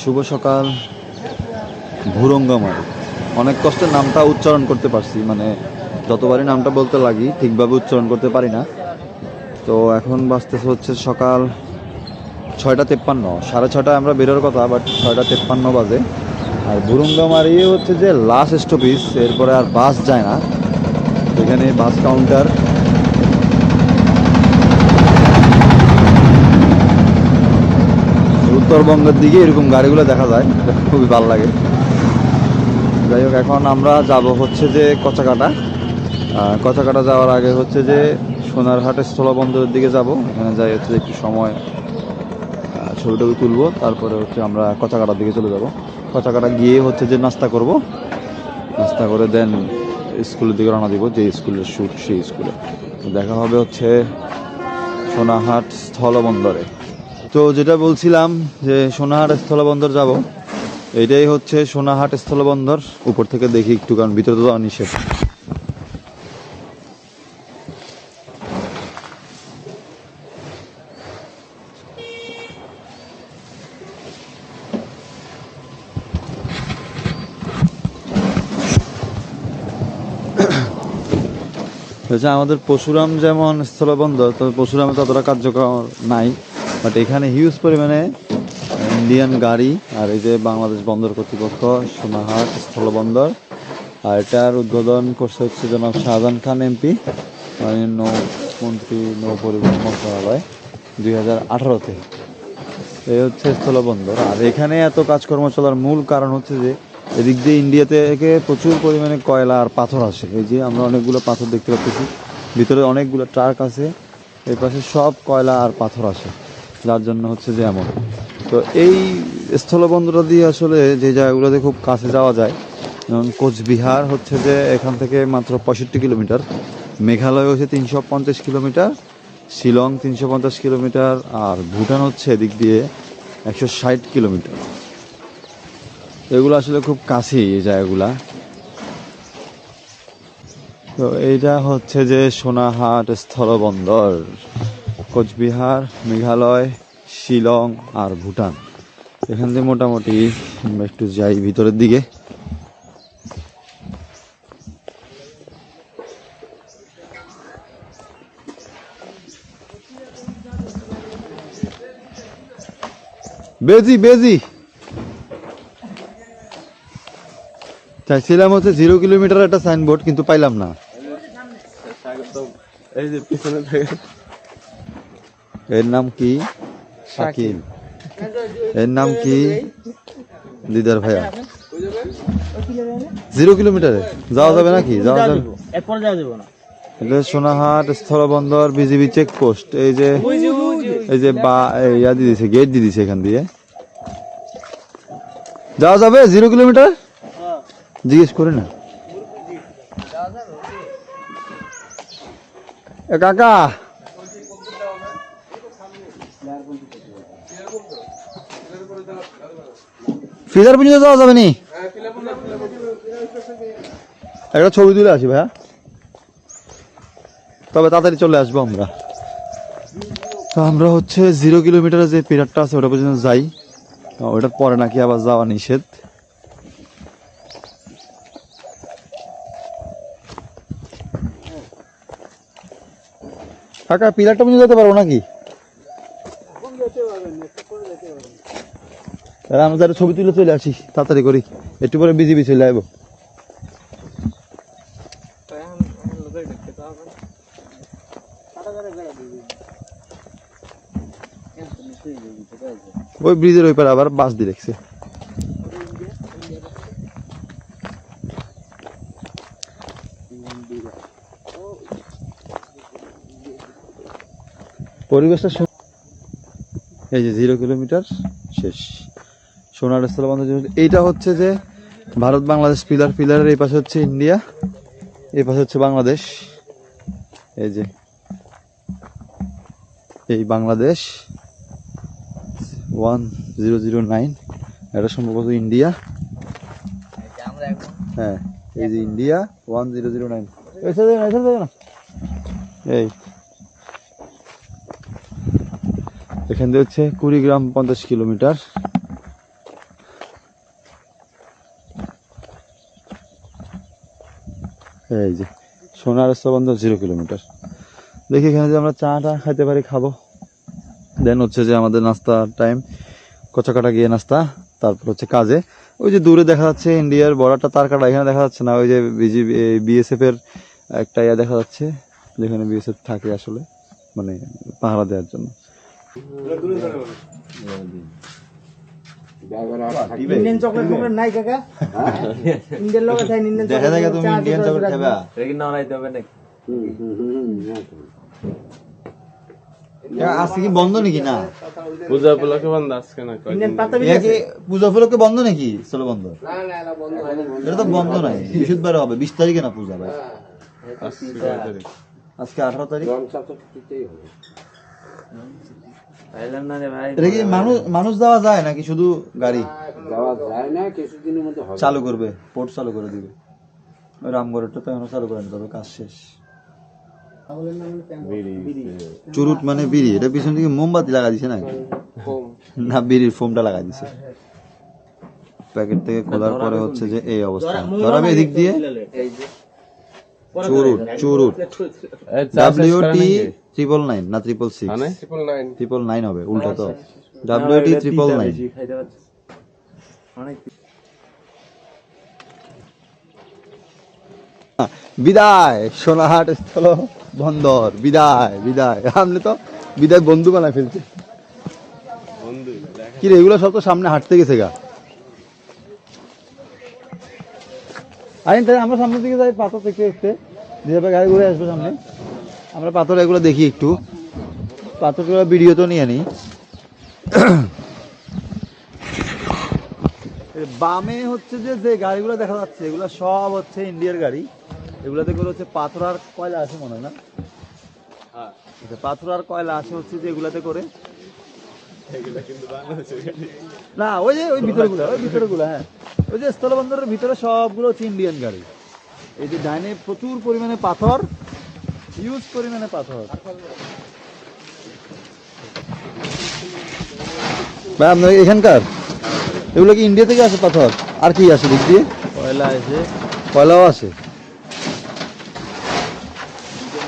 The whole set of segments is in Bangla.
শুভ সকাল। ভুরঙ্গামারি অনেক কষ্টে নামটা উচ্চারণ করতে পারছি মানে যতবারই নামটা বলতে লাগি, ঠিকভাবে উচ্চারণ করতে পারি না। তো এখন বাজতেছে হচ্ছে সকাল ছয়টা তেপ্পান্ন। সাড়ে ছটায় আমরা বেরোর কথা বাট ছয়টা তেপ্পান্ন বাজে। আর ভুরুঙ্গামারি হচ্ছে যে লাস্ট স্টপেজ এরপরে আর বাস যায় না। এখানে বাস কাউন্টার উত্তরবঙ্গের দিকে এরকম গাড়িগুলো দেখা যায় খুবই ভালো লাগে। যাই হোক, এখন আমরা যাব হচ্ছে যে কচাকাটা। কচাকাটা যাওয়ার আগে হচ্ছে যে সোনারহাট স্থলবন্দরের দিকে যাব। এখানে যাই হচ্ছে একটু সময় ছবি টবি তুলবো, তারপরে হচ্ছে আমরা কচাকাটার দিকে চলে যাব। কচাকাটা গিয়ে হচ্ছে যে নাস্তা করব। নাস্তা করে দেন স্কুলের দিকে রওনা দিব, যে স্কুলের শ্যুট সেই স্কুলে। দেখা হবে হচ্ছে সোনাহাট স্থলবন্দরে। তো যেটা বলছিলাম যে সোনাহাট স্থলবন্দর যাব, এটাই হচ্ছে সোনাহাট স্থলবন্দর। উপর থেকে দেখি একটু, কারণ ভিতরে তো নিষেধ। হচ্ছে আমাদের পশুরাম যেমন স্থলবন্দর, তো পশুরামে ততটা কার্যকর নাই। বাট এখানে হিউজ পরিমাণে ইন্ডিয়ান গাড়ি আর এই যে বাংলাদেশ বন্দর কর্তৃপক্ষ সোনাহাট স্থলবন্দর, আর এটার উদ্বোধন করছে হচ্ছে জনাব শাহজাহান খান এমপি মানে নৌ মন্ত্রী নৌ পরিবহন মন্ত্রণালয় দুই হাজার আঠারোতে। এই হচ্ছে স্থলবন্দর। আর এখানে এত কাজকর্ম চলার মূল কারণ হচ্ছে যে এদিক দিয়ে ইন্ডিয়া থেকে প্রচুর পরিমাণে কয়লা আর পাথর আসে। এই যে আমরা অনেকগুলো পাথর দেখতে পাচ্ছি, ভিতরে অনেকগুলো ট্রাক আছে, এর পাশে সব কয়লা আর পাথর আসে। যার জন্য হচ্ছে যে এমন। তো এই স্থলবন্দরটা দিয়ে আসলে যে জায়গাগুলোতে খুব কাছে যাওয়া যায়, যেমন কোচবিহার হচ্ছে যে এখান থেকে মাত্র পঁয়ষট্টি কিলোমিটার, মেঘালয় হচ্ছে তিনশো পঞ্চাশ কিলোমিটার, শিলং তিনশো পঞ্চাশ কিলোমিটার, আর ভুটান হচ্ছে এদিক দিয়ে একশো ষাট কিলোমিটার। এগুলো আসলে খুব কাছেই এই জায়গাগুলা। তো এইটা হচ্ছে যে সোনাহাট স্থলবন্দর। কোচবিহার, মেঘালয়, শিলং আর ভুটান। এখান থেকে মোটামুটি আমরা একটু যাই ভিতরের দিকে। বেজি বেজি। চাইছিলাম হচ্ছে জিরো কিলোমিটার একটা সাইনবোর্ড, কিন্তু পাইলাম না। এই যে পিছনে থাকে এর নাম কি? শাকিল। এর নাম কি? দিদার ভাইয়া। জিরো কিলোমিটারে। যাওয়া যাবে নাকি? যাওয়া যাবে। এটা সোনাহাট স্থলবন্দর বিজিবি চেকপোস্ট এই যে এই যে বা ইয়া দিয়ে দিছে গেট দিয়ে দিছে এখান দিয়ে। যাওয়া যাবে? Zero kilometre? জিজ্ঞেস করে না। এ কাকা। ফিদার পর্যন্ত যাওয়া যাবে নি? একটা ছবি তুলে আসি ভাইয়া। তবে তাড়াতাড়ি চলে আসব আমরা। তো আমরা হচ্ছে জিরো কিলোমিটারের যে পিরিয়ডটা আছে, ওটা পর্যন্ত যাই। ওটার পরে নাকি আবার যাওয়া নিষেধ। কাকা পিলারটা পর্যন্ত যেতে পারব নাকি? তাহলে আমরা ছবি তুলে চলে আসি, তাড়াতাড়ি করি। একটু পরে বিজিবি চলে আসব। ওই ব্রিজের ওই পারে আবার বাস দিয়ে রেখেছে। পরিবেশটা এই যে জিরো কিলোমিটার শেষ। সোনার এইটা হচ্ছে যে ভারত বাংলাদেশ পিলার পিলারের এই পাশে হচ্ছে ইন্ডিয়া এই পাশে হচ্ছে বাংলাদেশ। এই যে এই Bangladesh one zero zero nine এটা সম্ভবত ইন্ডিয়া। হ্যাঁ এই যে India one zero zero nine. এই এখান থেকে হচ্ছে কুড়িগ্রাম পঞ্চাশ কিলোমিটার। এই যে, সোনার স্থলবন্ধ জিরো কিলোমিটার দেখি এখানে যে আমরা চাটা খাইতে পারি, খাব। দেন হচ্ছে যে আমাদের নাস্তা টাইম কচাকাটা গিয়ে নাস্তা, তারপর হচ্ছে কাজে। ওই যে দূরে দেখা যাচ্ছে ইন্ডিয়ার বর্ডারটা, তার কাটা এখানে দেখা যাচ্ছে না, ওই যে বিজিবি বিএসএফ এর একটা ইয়া দেখা যাচ্ছে, যেখানে বিএসএফ থাকে আসলে মানে পাহারা দেওয়ার জন্য। ইন্ডিয়ান চকলেট ফকলেট নাই কাকা। ইন্ডিয়ান লোক আছে ইন্ডিয়ান দেখা দেখা তুমি ইন্ডিয়ান চকলেট খাবা। আজকে কি বন্ধ নাকি? না। পূজা উপলক্ষে বন্ধ আজকে না কি পূজা উপলক্ষে বন্ধ নাকি? চলো বন্ধ। এটা তো বন্ধ নাই। বৃহস্পতিবার হবে বিশ তারিখে না পূজা ভাই? আজকে কয় তারিখ? আজকে আঠারো তারিখ? এটা কি মানুষ মানুষ যাওয়া যায় নাকি শুধু গাড়ি? যাওয়া যায় না কিছুদিনের মধ্যে চালু করবে পোর্ট চালু করে দিবে। ওই রামগড়েরটা তো এখনও চালু করে নিতে হবে কাজ শেষ। চুরুট মানে বিড়ি এটা পিছন দিকে মোমবাতি লাগা দিছে নাকি? না বিড়ির ফোমটা লাগা দিছে। প্যাকেট থেকে খোলার পরে হচ্ছে যে এই অবস্থা। ধরাবে এদিক দিয়ে। চুরুট চুরুট ডাব্লিউ টি ট্রিপল নাইন না ট্রিপল সিক্স মানে? ট্রিপল নাইন হবে উল্টা তো। ডাব্লিউ টি ট্রিপল নাইন বিদায় সোনাহাট স্থল বন্দর বিদায় বিদায়। আপনি তো বিদায় বন্ধু বানায় ফেলছে। বন্ধু কি রে এগুলো সব তো সামনে হাঁটতে গেছে গা। আইন তাহলে আমরা সামনের দিকে যাই পাথর দেখতে দেখতে। দিয়ে গাড়ি ঘুরে আসব সামনে। আমরা পাথর এগুলো দেখি একটু। পাথরগুলো ভিডিও তো নিয়ে নিই। বামে হচ্ছে যে যে গাড়িগুলো দেখা যাচ্ছে এগুলো সব হচ্ছে ইন্ডিয়ার গাড়ি। এগুলোতে করে হচ্ছে পাথর আর কয়লা আছে মনে হয় না? আচ্ছা, পাথর আর কয়লা আছে হচ্ছে যে এগুলাতে করে। না ওই যে ওই ভিতরগুলো ওই ভিতরগুলো হ্যাঁ। ওই যে স্থলবন্দরের ভিতরে সবগুলো হচ্ছে ইন্ডিয়ান গাড়ি। এই যে ডাইনে প্রচুর পরিমাণে পাথর হিউজ পরিমাণে পাথর। ভাই আপনার এখানকার? এগুলো কি ইন্ডিয়া থেকে আসে পাথর? আর কি আসে দিক দিয়ে? কয়লা আছে কয়লাও আসে?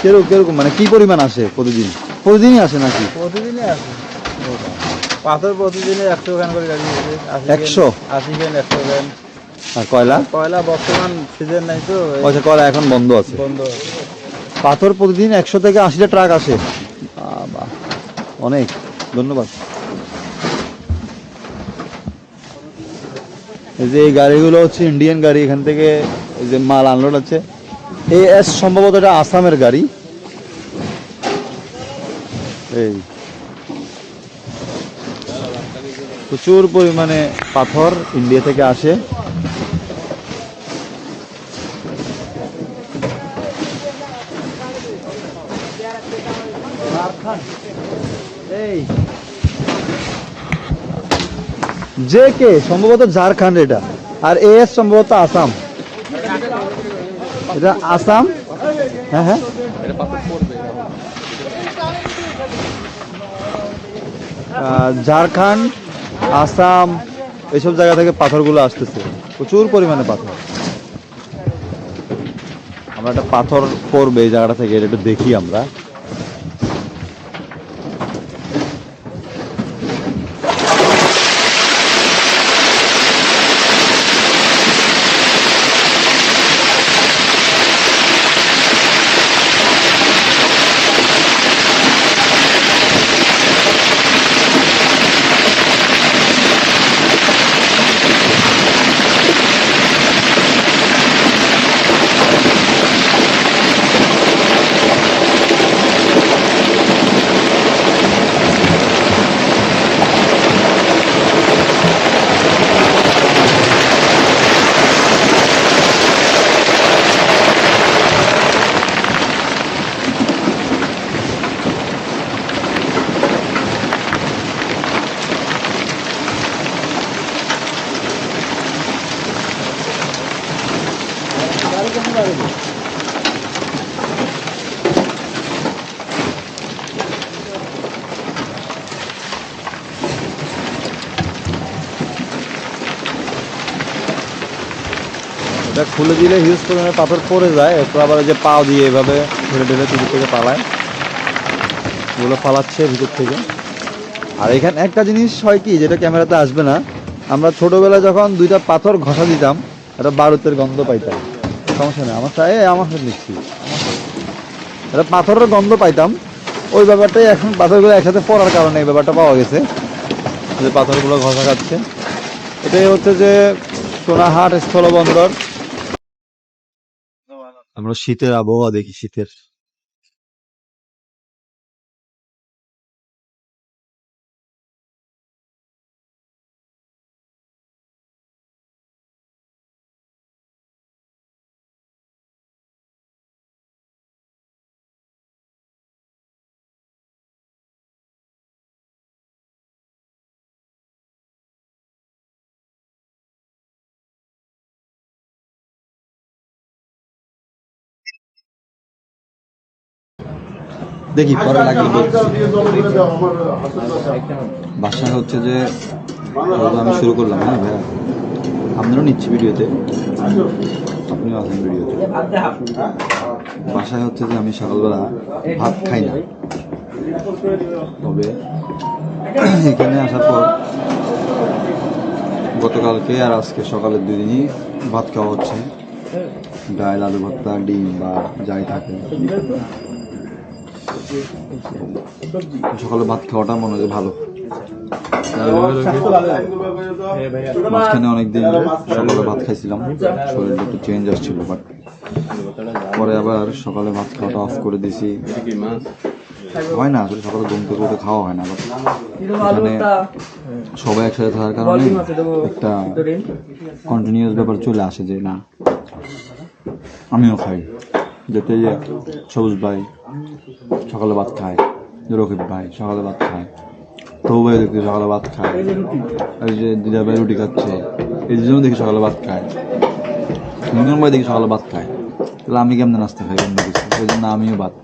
কেরকম কেরকম মানে কি পরিমাণ আসে প্রতিদিন? প্রতিদিনই আসে নাকি? প্রতিদিনই আছে পাথর প্রতিদিনে একশো গ্রাম করে গাড়ি আছে। একশো? আশি গ্রাম একশো গ্রাম। আর কয়লা? কয়লা বর্তমান সিজন নাই তো এই পয়সা কয়লা এখন বন্ধ আছে? বন্ধ আছে। পাথর প্রতিদিন একশো থেকে আশিটা ট্রাক আসে। অনেক ধন্যবাদ। এই যে এই গাড়িগুলো হচ্ছে ইন্ডিয়ান গাড়ি এখান থেকে এই যে মাল আনলোড আছে এ এস সম্ভবত এটা আসামের গাড়ি। এই প্রচুর পরিমাণে পাথর ইন্ডিয়া থেকে আসে। জে কে, সম্ভবত ঝাড়খণ্ড এটা। আর এ এস সম্ভবত আসাম। এটা আসাম? হ্যাঁ হ্যাঁ। ঝাড়খণ্ড আসাম এইসব জায়গা থেকে পাথরগুলো আসতেছে। প্রচুর পরিমাণে পাথর। আমরা একটা পাথর পড়বে এই জায়গাটা থেকে, এটা একটু দেখি আমরা। খুলে দিলে হিউজ পরিমাণে পাথর পরে যায়, এরপর আবার যে পা দিয়ে এভাবে ঢেলে ঢেলে ভিতর থেকে পালায়। ওগুলো পালাচ্ছে ভিতর থেকে। আর এখানে একটা জিনিস হয় কি, যেটা ক্যামেরাতে আসবে না, আমরা ছোটোবেলা যখন দুইটা পাথর ঘষা দিতাম, একটা বারুতের গন্ধ পাইতাম। সমস্যা নেই। আমার চাই, আমার সাথে নিচ্ছি এটা পাথরের গন্ধ পাইতাম। ওই ব্যাপারটাই এখন পাথরগুলো একসাথে পড়ার কারণে এই ব্যাপারটা পাওয়া গেছে। যে পাথরগুলো ঘষা খাচ্ছে। এটাই হচ্ছে যে সোনাহাট স্থলবন্দর। আমরা শীতের আবহাওয়া দেখি, শীতের। দেখি পরে লাগলে। বাসায় হচ্ছে যে আমি শুরু করলাম হ্যাঁ ভাইয়া। আপনারও নিচ্ছি ভিডিওতে। আপনিও আছেন ভিডিওতে। বাসায় হচ্ছে যে আমি সকালবেলা ভাত খাই না। তবে এখানে আসার পর গতকালকে আর আজকে সকালের দুই দিনই ভাত খাওয়া হচ্ছে। ডাল আলু ভর্তা ডিম বা যাই থাকে। সকালে ভাত খাওয়াটা মনে হয় ভালো। মাঝখানে অনেকদিন সকালে ভাত খাইছিলাম শরীরটা একটু চেঞ্জ আসছিল বাট পরে আবার সকালে ভাত খাওয়াটা অফ করে দিয়েছি। হয় না আসলে সকালে ঘুম থেকে উঠে খাওয়া হয় না বাট এখানে সবাই একসাথে থাকার কারণে একটা কন্টিনিউয়াস ব্যাপার চলে আসে যে না আমিও খাই। যেতে যে সবুজ ভাই সকালে ভাত খায় রকিব ভাই সকালে ভাত খায় তো ভাই দেখি সকালে ভাত খায়। এই যে দিদা ভাই রুটি খাচ্ছে এই দুজন দেখি সকালে ভাত খায়। দুজন ভাই দেখি সকালে ভাত খায়। তাহলে আমি কেমন নাস্তা খাই কেমন কিছু ওই জন্য আমিও ভাত।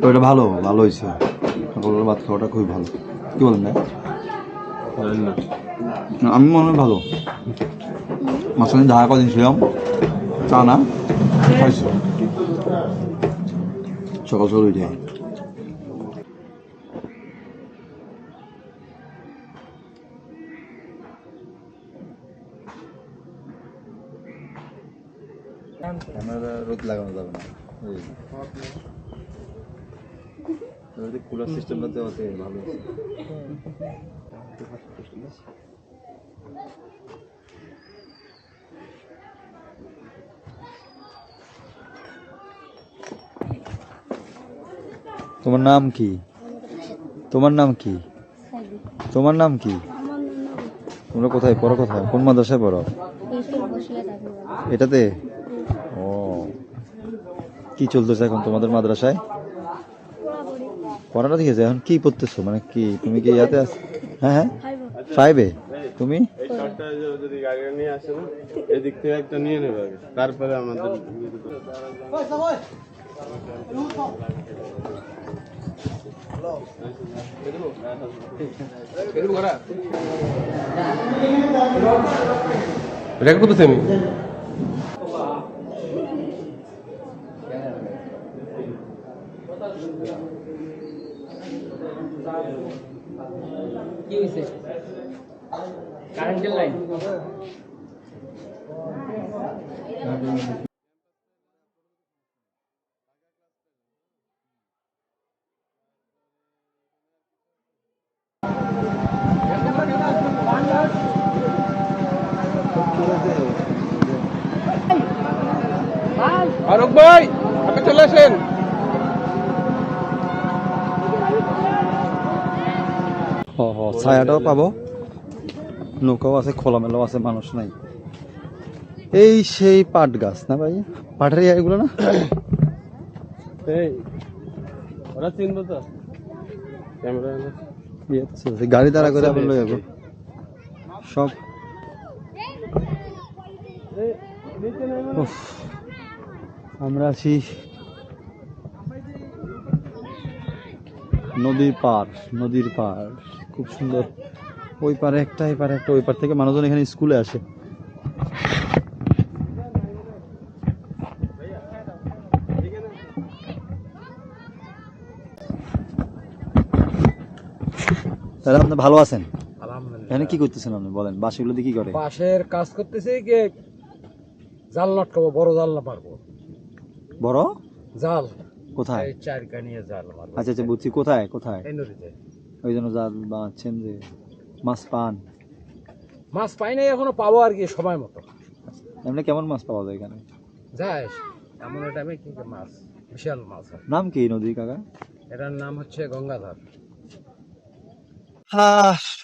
তো এটা ভালো ভালো হয়েছে। সকালে ভাত খাওয়াটা খুবই ভালো। কি বলেন ভাই? আমি মনে হয় ভালো। মাঝখানে ঢাকা কদিন ছিলাম। চা না? খাইছি? সকাল সকাল উঠে ক্যামেরা রোদ লাগানো যাবে না কুলার সিস্টেমটাতে ভালো তোমার নাম কি? তোমার নাম কি? তোমার নাম কি? তোমরা কোথায়? পড়ো কোথায়? কোন মাদ্রাসায় পড়ো? এটাতে? ও। কি চলতেছে এখন তোমাদের মাদ্রাসায়? পড়াটা আছে। এখন কি পড়তেছো? মানে কি, তুমি কি ইয়াতে আছো? হ্যাঁ হ্যাঁ? ফাইভে তুমি? আসে এদিক থেকে তারপরে আমাদের রেকর্ড কত আমি কি হয়েছে কারেন্টের লাইন ফারুক ভাই আপনি চলে আসেন। ছায়াটাও পাবো। নৌকাও আছে খোলামেলাও আছে মানুষ নাই। এই সেই পাট গাছ না ভাই? পাটের এগুলো না? এই ওরা চিনবো তো। ক্যামেরা তো গাড়ি দাঁড়া করে আবার লয়ে যাব। সব উফ, আমরা আছি নদীর পার নদীর পার খুব সুন্দর। ওই পারে একটা এই পারে একটা ওই পার থেকে মানুষজন এখানে স্কুলে আসে। তাহলে আপনি ভালো আছেন? এখানে কি করতেছেন আপনি বলেন? বাঁশগুলো দিয়ে কি করে? বাঁশের কাজ করতেছি যে জাল লটকাবো বড় জাল না পারব। বড়? জাল। কোথায়? এই চার জাল মারবো আচ্ছা আচ্ছা বুঝছি কোথায়? কোথায়? ওই জন্য জাল বাঁচছেন যে মাছ পান। মাছ পাই নাই এখনও পাবো আর কি সময় মতো। এমনি কেমন মাছ পাওয়া যায় এখানে? যাস এমন টাইমে কি মাছ বিশাল মাছ নাম কি নদী কাকা? এটার নাম হচ্ছে গঙ্গাধর।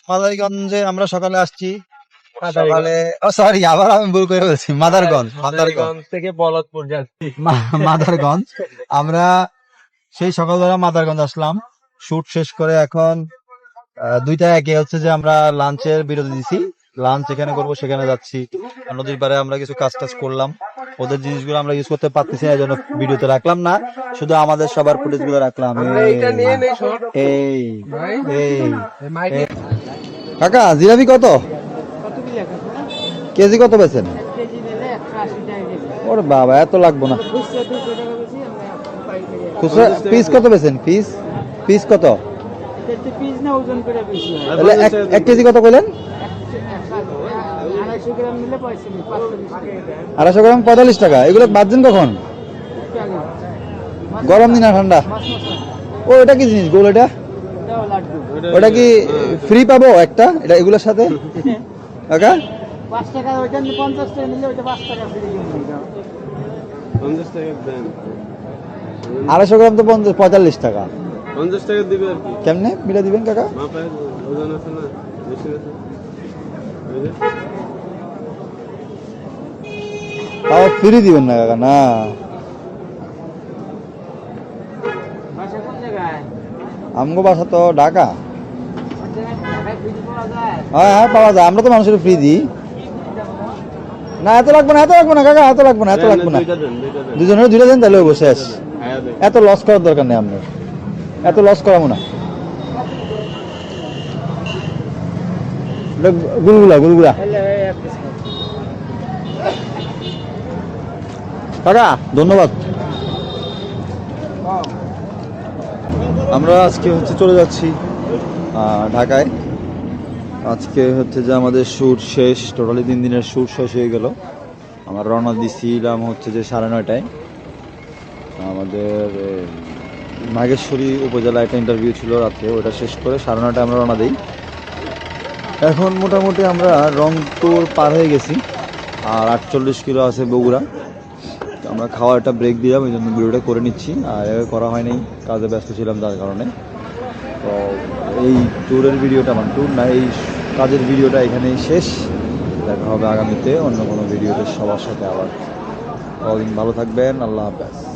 মাদারীগঞ্জে আমরা সকালে আসছি। সকালে ও সরি আবার আমি ভুল করে বলছি। মাদারগঞ্জ মাদারগঞ্জ থেকে বলদপুর যাচ্ছি। মাদারগঞ্জ। আমরা সেই সকালবেলা মাদারগঞ্জ আসলাম। শুট শেষ করে এখন দুইটা একে হচ্ছে যে আমরা লাঞ্চের বিরতি দিছি। লাঞ্চ এখানে করব সেখানে যাচ্ছি। নদীর পাড়ে আমরা কিছু কাজ টাজ করলাম। ওদের জিনিসগুলো আমরা ইউজ করতে পারতেছি না এই জন্য ভিডিওতে রাখলাম না। শুধু আমাদের সবার ফুটেজগুলো রাখলাম এই। কাকা জিলাপি কত? কেজি কত বেছেন ওর বাবা এত লাগবো না। খুচরা পিস কত বেছেন পিস? পিস কত? তাহলে এক কেজি কত কইলেন? আড়াইশো গ্রাম পঁয়তাল্লিশ টাকা। এগুলো বাজছেন কখন? গরম দিন না ঠান্ডা। ও এটা কি জিনিস গোল এটা? ওটা কি ফ্রি পাবো একটা? এটা এগুলোর সাথে? কাকা? পাঁচ টাকা ওইটা পঞ্চাশ টাকা নিলে ওইটা পাঁচ টাকা ফ্রি পঞ্চাশ টাকা দেন। আড়াইশো গ্রাম তো পঞ্চাশ পঁয়তাল্লিশ টাকা। পঞ্চাশ টাকা দিবে আর কি। কেমনে? মিলে দিবেন কাকা? ওজন আছে না? বেশি আছে। তাও ফ্রি দিবেন না কাকা না। বাসা কোন জায়গায়? আমগো বাসা তো ঢাকা। হ্যাঁ হ্যাঁ পাওয়া যায়। আমরা তো মানুষের ফ্রি দিই। না এত লাগবে না এত লাগবে না কাকা এত লাগবে না এত লাগবে না। দুজনের দুইটা দেন। তাহলে হইবো শেষ হ্যাঁ এত লস করার দরকার নেই আপনার। এত লস করাবো না। গুলগুলা গুলগুলা। কাকা ধন্যবাদ। আমরা আজকে হচ্ছে চলে যাচ্ছি ঢাকায়। আজকে হচ্ছে যে আমাদের শ্যুট শেষ টোটালি তিন দিনের শ্যুট শেষ হয়ে গেল। আমার রওনা দিছিলাম হচ্ছে যে সাড়ে নয়টায়। আমাদের নাগেশ্বরী উপজেলা একটা ইন্টারভিউ ছিল রাত্রে ওটা শেষ করে সাড়ে নয়টায় আমরা রওনা দিই। এখন মোটামুটি আমরা রংপুর পার হয়ে গেছি, আর আটচল্লিশ কিলো আছে বগুড়া। আমরা খাওয়ার একটা ব্রেক দিলাম এই জন্য ভিডিওটা করে নিচ্ছি, আর এভাবে করা হয়নি কাজে ব্যস্ত ছিলাম তার কারণে। এই ট্যুরের ভিডিওটা আমার ট্যুর না, এই কাজের ভিডিওটা এখানেই শেষ। দেখা হবে আগামীতে অন্য কোনো ভিডিওতে সবার সাথে আবার। কদিন ভালো থাকবেন, আল্লাহ হাফেজ।